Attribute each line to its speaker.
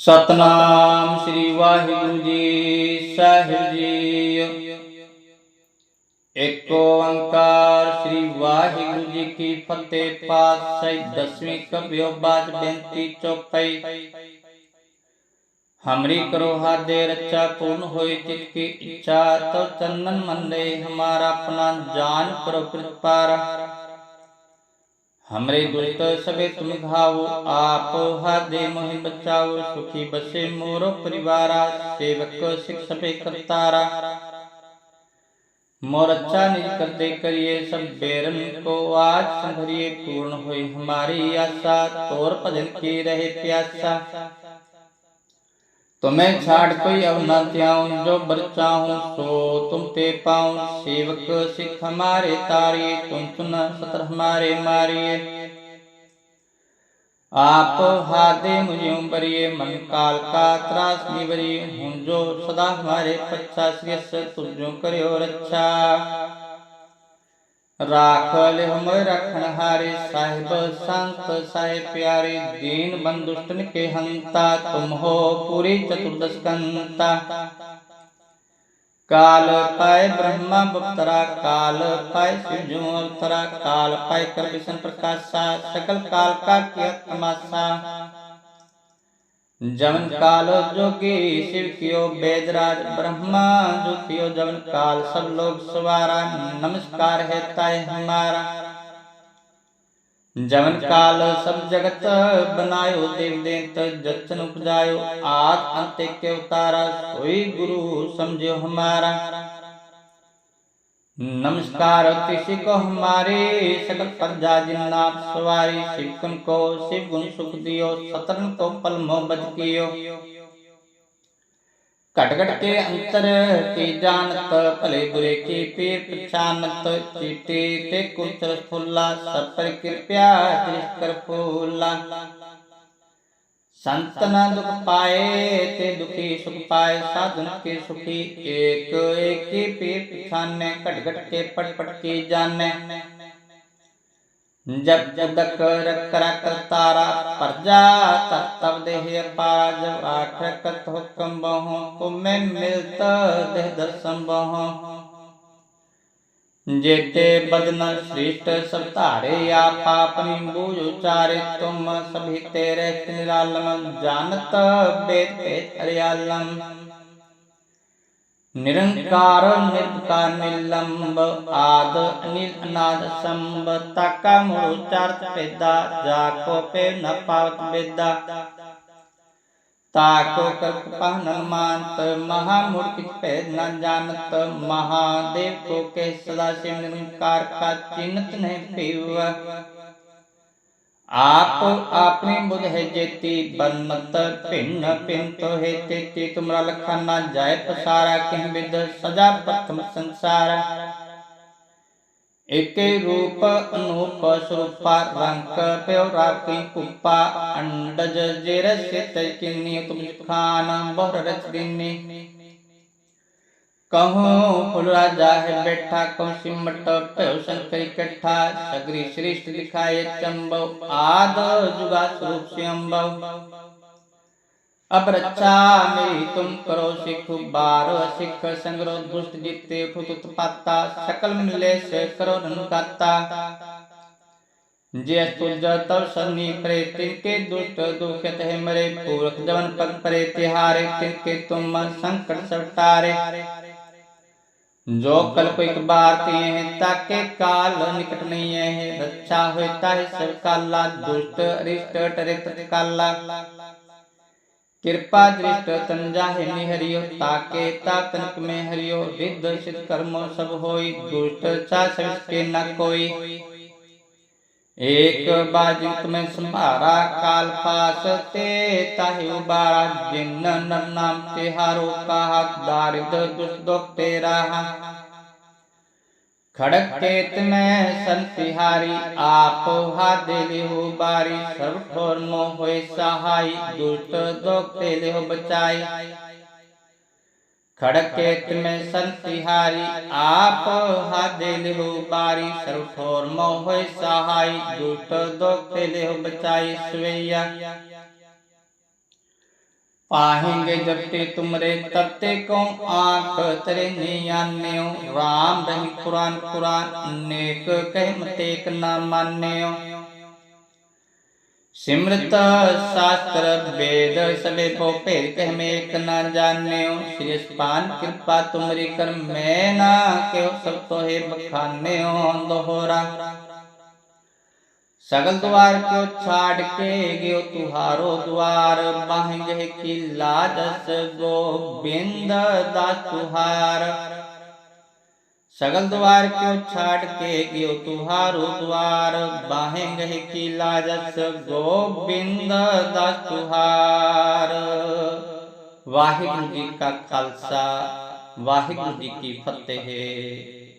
Speaker 1: ਸਤਨਾਮ ਸ੍ਰੀ ਵਾਹਿਗੁਰੂ ਜੀ ਸਾਹਿਬ ਜੀ ਏਕ ਓੰਕਾਰ ਸ੍ਰੀ ਵਾਹਿਗੁਰੂ ਜੀ ਕੀ ਫਤਿਹ ਪਾਤਸ਼ਾਹੀ ਦਸਵੀਂ ਕਬਿਓ ਬਾਜ ਬੇਨਤੀ ਚੌਪਈ हमरी करो हादे रच्चा पूर्ण होय चित की इच्छा तो चंदन मंदे हमारा अपना जान करो कृपारा हमरे दुष्ट सबे तुम घाओ आप हादे मोहि बचाओ सुखी बसे मोरो परिवारा, सेवक सिख सबे करतारा। मोर अच्छा निज करते करिए सब बेरम को, आज संभरिए पूर्ण हुई हमारी आशा, तोर भजन की रहे प्यासा। तुम्हें छाड़ कोई अब न त्याऊं, जो बर चाहूँ सो तुम ते पाऊँ। सेवक सिख हमारे तारिए तुम सुन सतर हमारे मारिए आप हादे मुझे बरिए मन काल का त्रास निवरिए। हूँ जो सदा हमारे पच्छा, श्रेयस तुझो करियो रक्षा राख ले हम रखन हारे साहिब, संत साहिब प्यारे, दीन बंधुष्टन के हंता, तुम हो पूरी चतुर्दश कंता। काल पाए ब्रह्मा बप्तरा, काल पाए शिवजू अवतरा काल पाए कर विष्णु प्रकाशा, सकल काल का किया तमाशा। जवन काल जोगी, शिव कियो वेदराज ब्रह्मा जो कियो जवन काल, सब लोग सवारा, नमस्कार है ताय हमारा। जवन काल सब जगत बनायो देव देत जचन उपजायो आद अंत के उतारा, सोई गुरु समझो हमारा। नमस्कार किसी को हमारे सकल प्रजा जिन्ना सवारी शिव गुण को शिव गुण सुख दियो सतरन को पल मोहब्बत कियो। कटकट के अंतर, की जानत भले बुरे की पीर पहचानत चीटी ते कुचर फुल्ला सब पर कृपया कर फूला। संतन दुख पाए ते दुखी सुख पाए साधन के सुखी। एक एक की पीर पिछाने घट घट के पट पट की जाने। जब जब तक करा करतारा प्रजा तब तब देह पारा जब आखिर कत हुक्म बहो तुम्हें मिलता, देह दर्शन बहो। जेते बदन श्रेष्ठ सब तारे आप अपनी बूझ उचारे तुम सभी तेरे निरालम जानत वेद हरियालम। निरंकार निर्विकार निलंब, आद अनिल अनाद संब, ताका मूचार्थ पेदा जाको पे न पावत वेदा ताको कल्प पहनन मानत, महामूर्ति पे न जानत, महादेव को के सदा शिव निरंकार का चिन्हत नहीं पीव। आप अपनी बुध है जेती बनमत भिन्न भिन्न तो है तेती तुमरा लखा ना जाय पसारा कह विद सजा प्रथम संसारा। एके रूप अनूप स्वरूपा रंग प्यो राकी कुप्पा अंडज जेर सित किन्नी तुम खान बहुर रच दिन्नी कहूँ फुल राजा है बैठा, कहूँ सिमट प्यो शंकर इकट्ठा सगरी श्रेष्ठ दिखाए चंबव आद जुगा स्वरूप से अम्बव अब रक्षा मेरी तुम करो सिख, बार सिख संग्रह दुष्ट जीते फुत पाता सकल मिले से करो परे, तिनके दुष्ट दुखत है मरे पूरख जवन पग परे, तिहारे तिनके तुम संकट सवतारे जो कल को एक बार तिए हैं, ताके काल निकट नहीं है, रक्षा होता है सब काला दुष्ट, अरिष्ट टरे तत्काला। कृपा दृष्ट तंजा है निहरियो ताके ता तनक में हरियो रिद्ध सिद्ध कर्म सब होई दुष्ट चा के न कोई एक बाजित में संभारा काल पास ते ताहि उबारा जिन नर नाम तिहारो कहा दारिद दुष्ट दुख तेरा खड़क केत में संतिहारी आप हादे हो बारी सब ठोर नो होए सहाय दुष्ट दुख तेले हो बचाई। खड़केत में संतिहारी आप हादे हो बारी, सर्व ठोर मोह सहाय दुष्ट दुख तेले हो बचाई। स्वेया पाहेंगे जब ते तुमरे तब ते को आँख तेरे नियान्यो राम रही कुरान कुरान नेक कह मतेक ना मान्यो सिमृत शास्त्र वेद सबे को भेद कह में एक न जान्यो श्री पान कृपा तुमरी कर मैं ना क्यों सब तो है बखान्यो दोहरा। सगल द्वार क्यों छाड़ के गयो तुहारो द्वार बाहेंगे की लाजस गोविंद दास तुहार। सगल द्वार क्यों छाड़ के गयो तुहारो द्वार बाहेंगे की लाजस गोविंद दास तुहार। वाहिगुरु जी का खालसा, वाहिगुरु जी की फतेह।